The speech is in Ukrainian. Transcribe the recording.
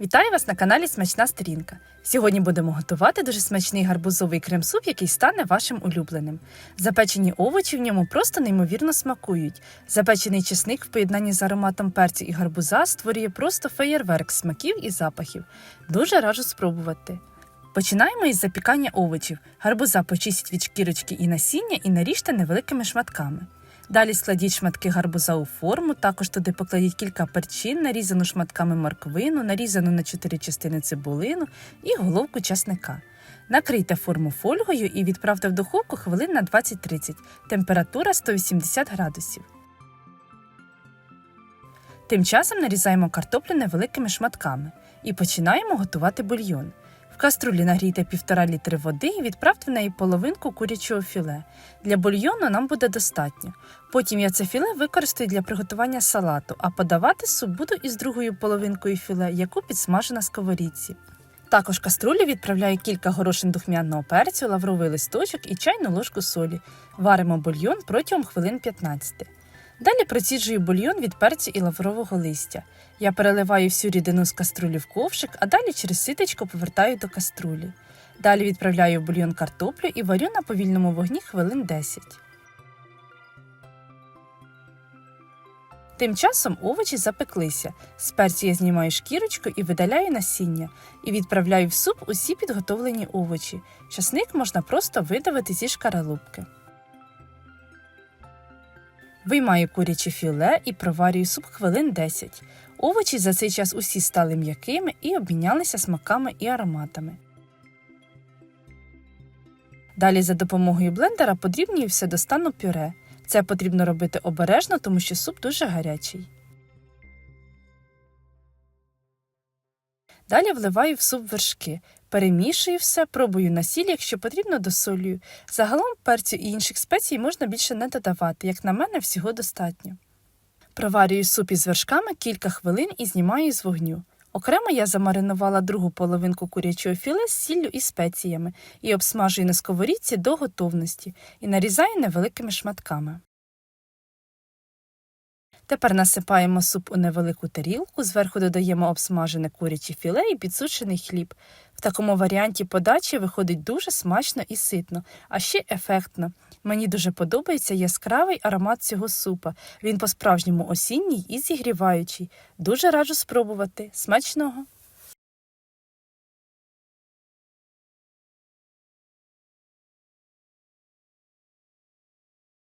Вітаю вас на каналі Смачна Сторінка. Сьогодні будемо готувати дуже смачний гарбузовий крем-суп, який стане вашим улюбленим. Запечені овочі в ньому просто неймовірно смакують. Запечений чесник в поєднанні з ароматом перцю і гарбуза створює просто феєрверк смаків і запахів. Дуже раджу спробувати. Починаємо із запікання овочів. Гарбуза почистіть від шкірочки і насіння і наріжте невеликими шматками. Далі складіть шматки гарбуза у форму, також туди покладіть кілька перчин, нарізану шматками морквину, нарізану на 4 частини цибулину і головку часника. Накрийте форму фольгою і відправте в духовку хвилин на 20-30, температура 180 градусів. Тим часом нарізаємо картоплю невеликими шматками і починаємо готувати бульйон. В каструлі нагрійте 1,5 літри води і відправте в неї половинку курячого філе. Для бульйону нам буде достатньо. Потім я це філе використаю для приготування салату, а подавати суп буду із другою половинкою філе, яку підсмажу на сковорідці. Також каструлю відправляю кілька горошин духмяного перцю, лавровий листочок і чайну ложку солі. Варимо бульйон протягом хвилин 15. Далі проціджую бульйон від перцю і лаврового листя. Я переливаю всю рідину з каструлі в ковшик, а далі через ситочко повертаю до каструлі. Далі відправляю в бульйон картоплю і варю на повільному вогні хвилин 10. Тим часом овочі запеклися. З перцю я знімаю шкірочку і видаляю насіння, і відправляю в суп усі підготовлені овочі. Часник можна просто видавити зі шкаралупки. Виймаю куряче філе і проварюю суп хвилин 10. Овочі за цей час усі стали м'якими і обмінялися смаками і ароматами. Далі за допомогою блендера подрібнюю все до стану пюре. Це потрібно робити обережно, тому що суп дуже гарячий. Далі вливаю в суп вершки. Перемішую все, пробую на сіль, якщо потрібно, досолюю. Загалом перцю і інших спецій можна більше не додавати, як на мене, всього достатньо. Проварюю суп із вершками кілька хвилин і знімаю з вогню. Окремо я замаринувала другу половинку курячого філе з сіллю і спеціями і обсмажую на сковорідці до готовності і нарізаю невеликими шматками. Тепер насипаємо суп у невелику тарілку, зверху додаємо обсмажене куряче філе і підсушений хліб. В такому варіанті подачі виходить дуже смачно і ситно, а ще ефектно. Мені дуже подобається яскравий аромат цього супа. Він по-справжньому осінній і зігріваючий. Дуже раджу спробувати. Смачного!